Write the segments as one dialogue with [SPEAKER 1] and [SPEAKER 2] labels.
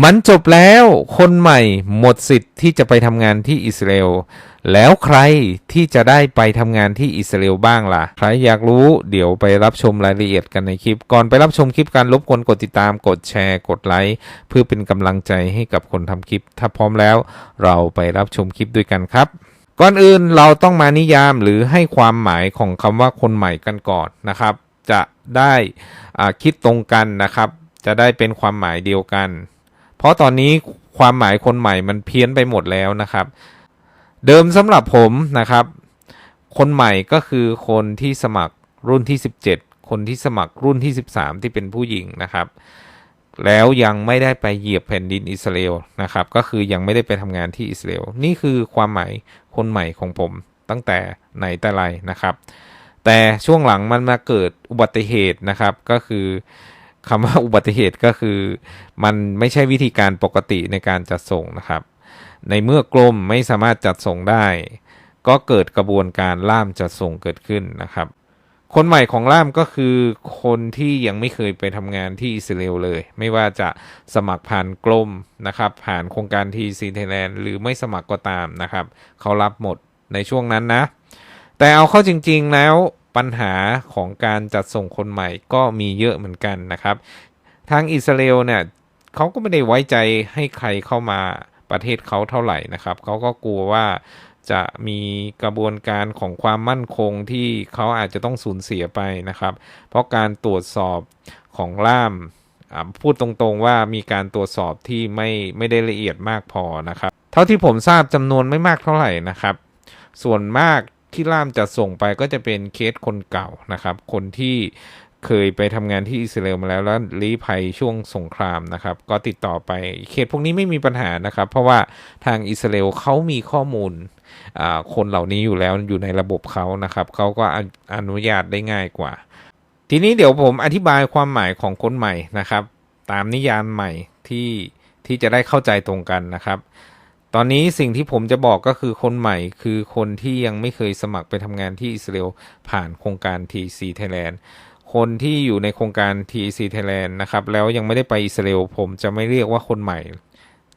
[SPEAKER 1] มันจบแล้วคนใหม่หมดสิทธิ์ที่จะไปทำงานที่อิสราเอลแล้วใครที่จะได้ไปทำงานที่อิสราเอลบ้างล่ะ ใครอยากรู้เดี๋ยวไปรับชมรายละเอียดกันในคลิป ก่อนไปรับชมคลิปการรบกวนกดติดตามกดแชร์กดไลค์เพื่อเป็นกำลังใจให้กับคนทำคลิป ถ้าพร้อมแล้วเราไปรับชมคลิปด้วยกันครับก่อนอื่นเราต้องมานิยามหรือให้ความหมายของคำว่าคนใหม่กันก่อนนะครับ จะได้คิดตรงกันนะครับ จะได้เป็นความหมายเดียวกัน เพราะตอนนี้ความหมายคนใหม่มันเพี้ยนไปหมดแล้วนะครับ เดิมสำหรับผมนะครับ คนใหม่ก็คือคนที่สมัครรุ่นที่ 17 คนที่สมัครรุ่นที่ 13 ที่เป็นผู้หญิงนะครับ แล้วยังไม่ได้ไปเหยียบแผ่นดินอิสราเอลนะครับ ก็คือยังไม่ได้ไปทำงานที่อิสราเอลนี่คือความหมายคนใหม่ของผมตั้งแต่ไหนแต่ไรนะครับ แต่ช่วงหลังมันมาเกิดอุบัติเหตุนะครับก็คือ คำว่าอุบัติเหตุก็คือ มันไม่ใช่วิธีการปกติในการจัดส่งนะครับ ในเมื่อกรมไม่สามารถจัดส่งได้ ก็เกิดกระบวนการล่ามจัดส่งเกิดขึ้นนะครับ คนใหม่ของล่ามก็คือคนที่ยังไม่เคยไปทำงานที่อิสราเอลเลย ไม่ว่าจะสมัครผ่านกรมนะครับ ผ่านโครงการทีซีไทยแลนด์หรือไม่สมัครก็ตามนะครับ เขารับหมดในช่วงนั้นนะ แต่เอาเข้าจริง ๆแล้ว ปัญหาของการจัดส่งคนใหม่ก็มีเยอะเหมือนกันนะครับ ทางอิสราเอลเนี่ยเขาก็ไม่ได้ไว้ใจให้ใครเข้ามาประเทศเขาเท่าไหร่นะครับเขาก็กลัวว่าจะมีกระบวนการของความมั่นคงที่เขาอาจจะต้องสูญเสียไปนะครับ เพราะการตรวจสอบของล่ามพูดตรงๆว่ามีการตรวจสอบที่ไม่ไม่ได้ละเอียดมากพอนะครับ เท่าที่ผมทราบจำนวนไม่มากเท่าไหร่นะครับ ส่วนมาก ที่ล่ามจะส่งไปก็จะเป็นเคสคนเก่านะครับ คนที่เคยไปทำงานที่อิสราเอลมาแล้วแล้วลี้ภัยช่วงสงครามนะครับ ก็ติดต่อไปเคสพวกนี้ไม่มีปัญหานะครับ เพราะว่าทางอิสราเอลเขามีข้อมูลคนเหล่านี้อยู่แล้วอยู่ในระบบเขานะครับเขาก็อนุญาตได้ง่ายกว่า ทีนี้เดี๋ยวผมอธิบายความหมายของคนใหม่นะครับ ตามนิยามใหม่ที่ที่จะได้เข้าใจตรงกันนะครับ ตอนนี้สิ่งที่ผมจะบอกก็คือคนใหม่คือคนที่ยังไม่เคยสมัครไปทำงานที่อิสราเอลผ่านโครงการ TC Thailand คนที่อยู่ในโครงการ TC Thailand นะครับ แล้วยังไม่ได้ไปอิสราเอลผมจะไม่เรียกว่าคนใหม่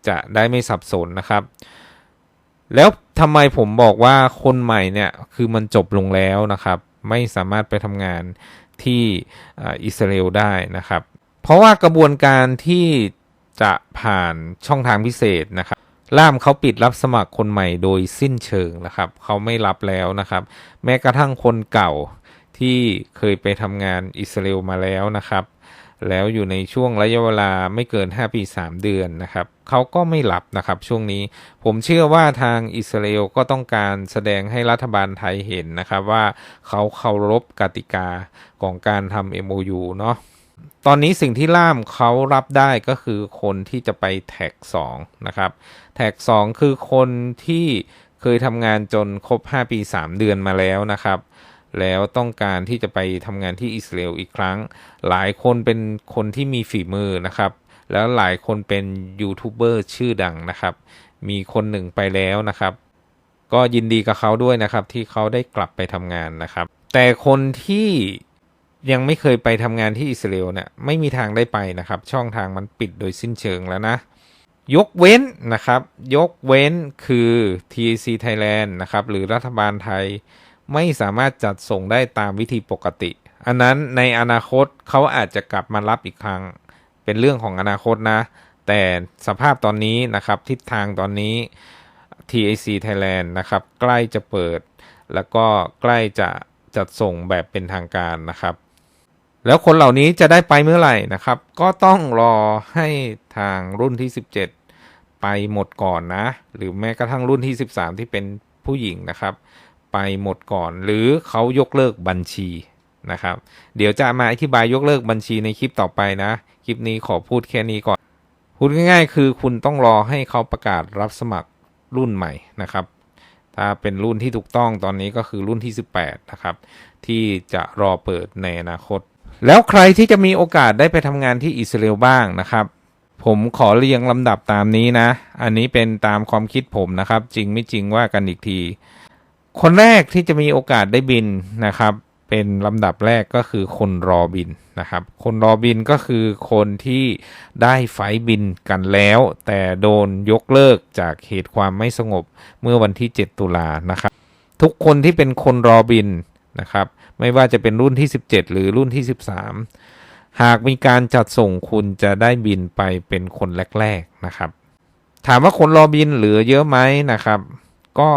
[SPEAKER 1] จะได้ไม่สับสนนะครับ แล้วทำไมผมบอกว่าคนใหม่เนี่ยคือมันจบลงแล้วนะครับ ไม่สามารถไปทำงานที่อิสราเอลได้นะครับ เพราะว่ากระบวนการที่จะผ่านช่องทางพิเศษนะครับ ล่ามเขาปิดรับสมัครคนใหม่โดยสิ้นเชิงนะครับ เขาไม่รับแล้วนะครับ แม้กระทั่งคนเก่าที่เคยไปทำงานอิสราเอลมาแล้วนะครับ แล้วอยู่ในช่วงระยะเวลาไม่เกิน 5 ปี 3 เดือนนะครับเขาก็ไม่รับนะครับช่วงนี้ผมเชื่อว่าทางอิสราเอลก็ต้องการแสดงให้รัฐบาลไทยเห็นนะครับว่าเขาเคารพกติกาของการทำ MOU เนาะ ตอนนี้สิ่งที่ล่ามเขารับได้ก็คือคนที่จะไปแท็ก2นะครับ แท็ก 2 คือคนที่เคยทำงานจนครบ 5 ปี 3 เดือนมาแล้วนะครับ แล้วต้องการที่จะไปทำงานที่อิสราเอลอีกครั้ง หลายคนเป็นคนที่มีฝีมือนะครับ แล้วหลายคนเป็นยูทูบเบอร์ชื่อดังนะครับ มีคนหนึ่งไปแล้วนะครับ ก็ยินดีกับเขาด้วยนะครับที่เขาได้กลับไปทำงานนะครับ แต่คนที่ ยังไม่เคยไปทำงานที่อิสราเอลเนี่ยไม่มีทางได้ไปนะครับ ช่องทางมันปิดโดยสิ้นเชิงแล้วนะ ยกเว้นนะครับ ยกเว้นคือ TAC Thailand นะครับ หรือรัฐบาลไทยไม่สามารถจัดส่งได้ตามวิธีปกติ อันนั้นในอนาคตเขาอาจจะกลับมารับอีกครั้ง เป็นเรื่องของอนาคตนะ แต่สภาพตอนนี้นะครับ ทิศทางตอนนี้ TAC Thailand นะครับ ใกล้จะเปิด แล้วก็ใกล้จะจัดส่งแบบเป็นทางการนะครับ แล้วคนเหล่านี้จะได้ไปเมื่อไหร่นะครับ ก็ต้องรอให้ทางรุ่นที่ 17 ไปหมดก่อนนะ หรือแม้กระทั่งรุ่นที่ 13 ที่เป็นผู้หญิงนะครับ ไปหมดก่อน หรือเขายกเลิกบัญชีนะครับ เดี๋ยวจะมาอธิบายยกเลิกบัญชีในคลิปต่อไปนะ คลิปนี้ขอพูดแค่นี้ก่อน พูดง่ายๆ คือคุณต้องรอให้เขาประกาศรับสมัครรุ่นใหม่นะครับ ถ้าเป็นรุ่นที่ถูกต้องตอนนี้ก็คือรุ่นที่ 18 นะครับ ที่จะรอเปิดในอนาคต แล้วใครที่จะมีโอกาสได้ไปทำงานที่อิสราเอลบ้างนะครับ ผมขอเรียงลำดับตามนี้นะ อันนี้เป็นตามความคิดผมนะครับ จริงไม่จริงว่ากันอีกที คนแรกที่จะมีโอกาสได้บินนะครับ เป็นลำดับแรกก็คือคนรอบินนะครับ คนรอบินก็คือคนที่ได้ไฟบินกันแล้ว แต่โดนยกเลิกจากเหตุความไม่สงบเมื่อวันที่ 7 ตุลานะครับ ทุกคนที่เป็นคนรอบิน นะครับไม่ว่าจะเป็นรุ่นที่ 17 หรือรุ่นที่ 13 หากมีการจัดส่งคุณจะได้บินไปเป็นคนแรกๆนะครับ ถามว่าคนรอบินเหลือเยอะไหมนะครับ ก็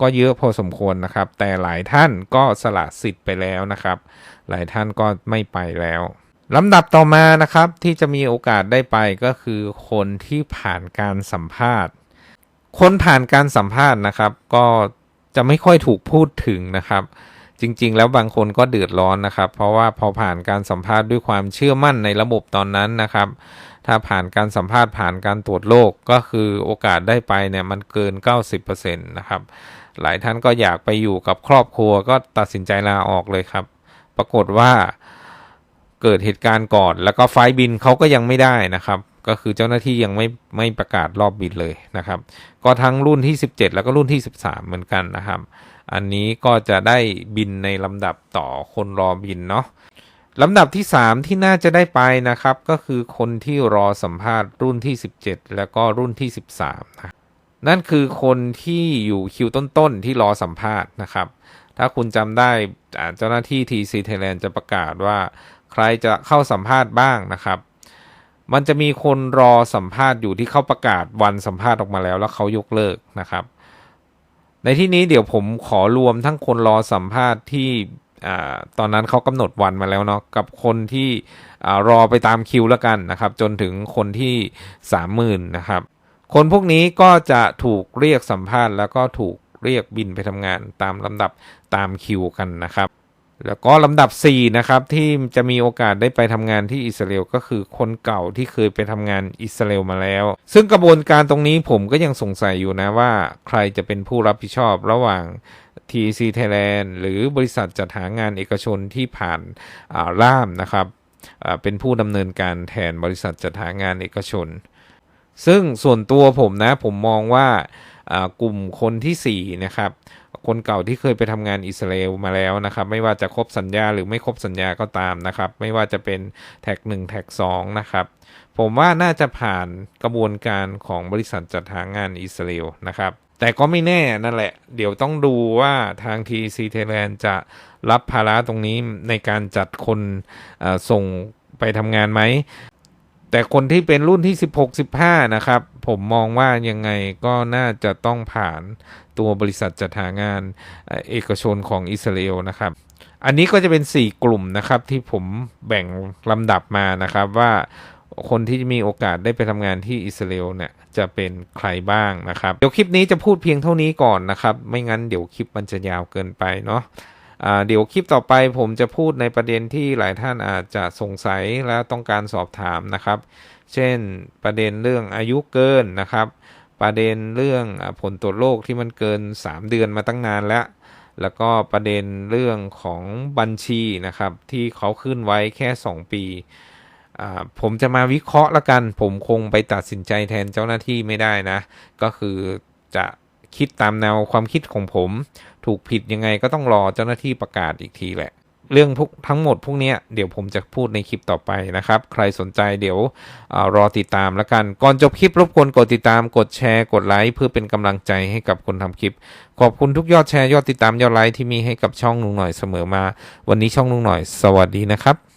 [SPEAKER 1] ก็เยอะพอสมควรนะครับ แต่หลายท่านก็สละสิทธิ์ไปแล้วนะครับ หลายท่านก็ไม่ไปแล้วลำดับต่อมานะครับที่จะมีโอกาสได้ไปก็คือคนที่ผ่านการสัมภาษณ์ คนผ่านการสัมภาษณ์นะครับ ก็จะไม่ค่อยถูกพูดถึงนะครับ จริง ๆ แล้วบางคนก็เดือดร้อนนะครับ เพราะว่าพอผ่านการสัมภาษณ์ด้วยความเชื่อมั่นในระบบตอนนั้นนะครับ ถ้าผ่านการสัมภาษณ์ผ่านการตรวจโรคก็คือโอกาสได้ไปเนี่ยมันเกิน 90%นะครับหลายท่านก็อยากไปอยู่กับครอบครัวก็ตัดสินใจลาออกเลยครับ ปรากฏว่าเกิดเหตุการณ์ก่อนแล้วก็ไฟบินเขาก็ยังไม่ได้นะครับ ก็คือเจ้าหน้าที่ยังไม่ไม่ประกาศรอบบินเลยนะครับ ก็ทั้งรุ่นที่ 17 แล้วก็รุ่นที่ 13 เหมือนกันนะครับ อันนี้ก็จะได้บินในลำดับต่อคนรอบินเนาะลำดับที่ 3 ที่น่าจะได้ไปนะครับ ก็คือคนที่รอสัมภาษณ์รุ่นที่ 17 แล้วก็รุ่นที่ 13นะนั่นคือคนที่อยู่คิวต้นๆ ที่รอสัมภาษณ์นะครับ ถ้าคุณจำได้เจ้าหน้าที่ TC Thailand จะประกาศว่าใครจะเข้าสัมภาษณ์บ้างนะครับ มันจะมีคนรอสัมภาษณ์อยู่ที่เขาประกาศวันสัมภาษณ์ออกมาแล้ว แล้วเขายกเลิกนะครับ ในที่นี้เดี๋ยวผมขอรวมทั้งคนรอสัมภาษณ์ที่อตอนนั้นเขากำหนดวันมาแล้วเนาะกับคนที่รอไปตามคิวแล้วกันนะครับ จนถึงคนที่สามหมื่นนะครับ คนพวกนี้ก็จะถูกเรียกสัมภาษณ์แล้วก็ถูกเรียกบินไปทำงานตามลำดับตามคิวกันนะครับ แล้วก็ลำดับ 4 นะครับที่จะมีโอกาสได้ไปทำงานที่อิสราเอลก็คือคนเก่าที่เคยไปทำงานอิสราเอลมาแล้ว ซึ่งกระบวนการตรงนี้ผมก็ยังสงสัยอยู่นะว่าใครจะเป็นผู้รับผิดชอบระหว่าง TC Thailand หรือบริษัทจัดหางานเอกชนที่ผ่านาล่ามนะครับเป็นผู้ดำเนินการแทนบริษัทจัดหางานเอกชน ซึ่งส่วนตัวผมนะผมมองว่าอ่ากลุ่มคนที่ 4 นะครับ คนเก่าที่เคยไปทำงานอิสราเอลมาแล้วนะครับ ไม่ว่าจะครบสัญญาหรือไม่ครบสัญญาก็ตามนะครับ ไม่ว่าจะเป็นแท็ก1แท็ก2นะครับ ผมว่าน่าจะผ่านกระบวนการของบริษัทจัดหางานอิสราเอลนะครับแต่ก็ไม่แน่นั่นแหละ เดี๋ยวต้องดูว่าทาง TC Thailand จะรับภาระตรงนี้ในการจัดคนส่งไปทำงานไหม แต่คนที่เป็นรุ่นที่ 16 15 นะครับ ผมมองว่ายังไงก็น่าจะต้องผ่านตัวบริษัทจัดหางานเอกชนของอิสราเอลนะครับ อันนี้ก็จะเป็น 4 กลุ่มนะครับที่ผมแบ่งลำดับมานะครับว่าคนที่มีโอกาสได้ไปทำงานที่อิสราเอลเนี่ยจะเป็นใครบ้างนะครับ เดี๋ยวคลิปนี้จะพูดเพียงเท่านี้ก่อนนะครับ ไม่งั้นเดี๋ยวคลิปมันจะยาวเกินไปเนาะ เดี๋ยวคลิปต่อไปผมจะพูดในประเด็นที่หลายท่านอาจจะสงสัยและต้องการสอบถามนะครับ เช่นประเด็นเรื่องอายุเกินนะครับ ประเด็นเรื่องผลตรวจโรคที่มันเกิน 3 เดือนมาตั้งนานแล้ว แล้วก็ประเด็นเรื่องของบัญชีนะครับ ที่เขาขึ้นไว้แค่ 2 ปีผมจะมาวิเคราะห์ละกัน ผมคงไปตัดสินใจแทนเจ้าหน้าที่ไม่ได้นะ ก็คือจะคิดตามแนวความคิดของผม ถูกผิดยังไงก็ต้องรอเจ้าหน้าที่ประกาศอีกทีแหละ เรื่องพวกทั้งหมดพวกนี้เดี๋ยวผมจะพูดในคลิปต่อไปนะครับ ใครสนใจเดี๋ยวอรอติดตามแล้วกัน ก่อนจบคลิปรบกวนกดติดตามกดแชร์กดไลค์เพื่อเป็นกำลังใจให้กับคนทำคลิป ขอบคุณทุกยอดแชร์ยอดติดตามยอดไลค์ที่มีให้กับช่องลุงหน่อยเสมอมา วันนี้ช่องลุงหน่อย สวัสดีนะครับ